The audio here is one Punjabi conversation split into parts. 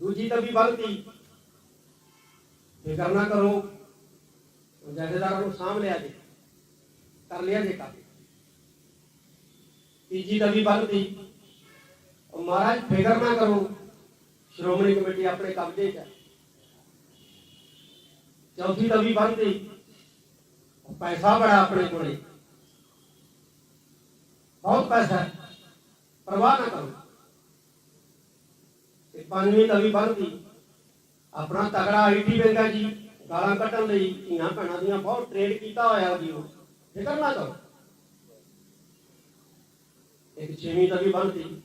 ਦੂਜੀ ਤਵੀ ਬੰਨ੍ਹਤੀ ਫਿਕਰ ਨਾ ਕਰੋ ਜਥੇਦਾਰਾਂ ਨੂੰ ਸਾਂਭ ਲਿਆ ਜੀ, ਕਰ ਲਿਆ ਜੇ ਕੰਮ। ਤੀਜੀ ਤਵੀ ਬੰਨ੍ਹਤੀ ਉਹ ਮਹਾਰਾਜ, ਫਿਕਰ ਨਾ ਕਰੋ, ਸ਼੍ਰੋਮਣੀ ਕਮੇਟੀ ਆਪਣੇ ਕਬਜ਼ੇ 'ਚ ਹੈ। ਚੌਥੀ ਤਵੀ ਬੰਨ੍ਹਤੀ ਪੈਸਾ ਬੜਾ ਆਪਣੇ ਕੋਲੇ। ਬਹੁਤ ਪੈਸਾ ਪ੍ਰਵਾਹ ਨਾ ਕਰੋ। ਪੰਜਵੀਂ ਤਵੀ ਬੰਨ੍ਹਤੀ ਆਪਣਾ ਤਗੜਾ ਆਈਟੀ ਬੈਂਕਾ ਜੀ, ਗਾਲਾਂ ਕੱਢਣ ਲਈ ਧੀਆਂ ਭੈਣਾਂ ਦੀਆਂ ਬਹੁਤ ਟ੍ਰੇਡ ਕੀਤਾ ਹੋਇਆ ਜੀ ਉਹ। ਫਿਕਰ ਨਾ ਕਰੋ। ਇੱਕ ਛੇਵੀਂ ਤਵੀ ਬੰਨ੍ਹਤੀ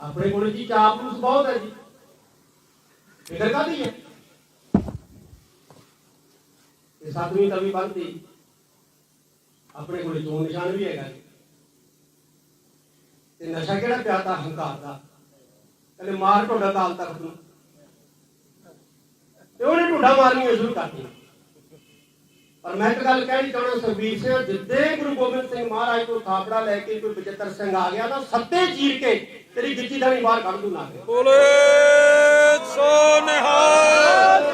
ਆਪਣੇ ਕੋਲ ਜੀ ਚਾਪਲੂਸ ਬਹੁਤ ਹੈ ਜੀ। ਫਿਕਰ ਕਾਦੀ ਹੈ? ਤੇ ਸੱਤਵੀਂ ਤਵੀ ਬੰਨ੍ਹਤੀ ਆਪਣੇ ਕੋਲ ਚੋਣ ਨਿਸ਼ਾਨ ਵੀ ਹੈਗਾ ਜੀ। ਤੇ ਨਸ਼ਾ ਕਿਹੜਾ ਪਿਆਦਾ ਹੰਕਾਰ ਦਾ? ਕਹਿੰਦੇ ਮਾਰ ਢੋਡਾ ਕਾਲ ਤੱਕ ਨੂੰ। ਤੇ ਉਹਨੇ ਢੋਡਾ ਮਾਰਨੀ ਸ਼ੁਰੂ ਕਰਤੀ ਪਰ ਮੈਂ ਇੱਕ ਗੱਲ ਕਹਿਣੀ ਚਾਹਣਾ ਸੁਖਬੀਰ ਸਿੰਘ ਜਿੱਦੇ ਗੁਰੂ ਗੋਬਿੰਦ ਸਿੰਘ ਮਹਾਰਾਜ ਤੋਂ ਥਾਪੜਾ ਲੈ ਕੇ ਕੋਈ ਬਚਿੱਤਰ ਸਿੰਘ ਆ ਗਿਆ ਤਾਂ ਸੱਤੇ ਚੀਰ ਕੇ ਤੇਰੀ ਗਿੱਚੀ ਦਾ ਬਾਹਰ ਕੱਢ ਦੂ ਨਾ। ਬੋਲੇ ਸੋ ਨਿਹਾਲ।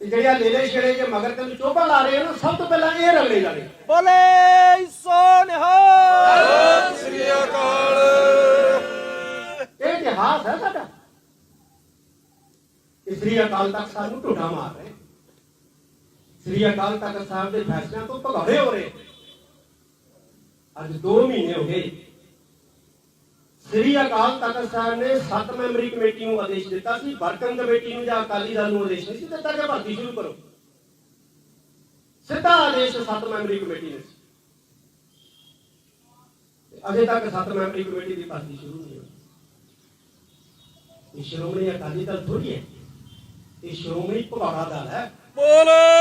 ਜਿਹੜਿਆ ਲੇਲੇ ਛੇੜੇ ਜੇ ਮਗਰ ਤੈਨੂੰ ਚੋਭਾ ਲਾ ਰਹੇ ਨਾ ਸਭ ਤੋਂ ਪਹਿਲਾਂ ਇਹ ਰਗੜੇ ਜਾਣੇ। ਬੋਲੇ ਸੋ ਨਿਹਾਲ। ਇਤਿਹਾਸ ਹੈ ਸਾਡਾ। ਸ੍ਰੀ ਅਕਾਲ ਤਖਤ ਸਾਹਿਬ ਨੂੰ ਢੋਡਾ ਮਾਰ ਰਹੇ। ਸ੍ਰੀ ਅਕਾਲ ਤਖਤ ਸਾਹਿਬ ਦੇ ਫੈਸਲਿਆਂ ਤੋਂ ਭਗੌੜੇ ਹੋ ਰਹੇ। ਅੱਜ 2 ਮਹੀਨੇ ਹੋ ਗਏ। ਸ੍ਰੀ ਅਕਾਲ ਤਖਤ ਸਾਹਿਬ ਨੇ 7 ਮੈਂਬਰੀ ਕਮੇਟੀ ਨੂੰ ਆਦੇਸ਼ ਦਿੱਤਾ ਸੀ। ਵਰਕਿੰਗ ਕਮੇਟੀ ਨੂੰ ਜਾਂ ਅਕਾਲੀ ਦਲ ਨੂੰ ਆਦੇਸ਼ ਨਹੀਂ ਸੀ ਦਿੱਤਾ। ਕਿ ਭਰਤੀ ਸ਼ੁਰੂ ਕਰੋ। ਸਿੱਧਾ ਆਦੇਸ਼ 7 ਮੈਂਬਰੀ ਕਮੇਟੀ ਨੇ। ਅਜੇ ਤੱਕ 7 ਮੈਂਬਰੀ ਕਮੇਟੀ ਦੀ ਭਰਤੀ ਸ਼ੁਰੂ ਨਹੀਂ ਹੋਈ। ਇਹ ਸ਼੍ਰੋਮਣੀ ਅਕਾਲੀ ਦਲ ਥੋੜੀ ਹੈ। ਇਹ ਸ਼੍ਰੋਮਣੀ ਭਗੌੜਾ ਦਲ ਹੈ। ਬੋਲੇ।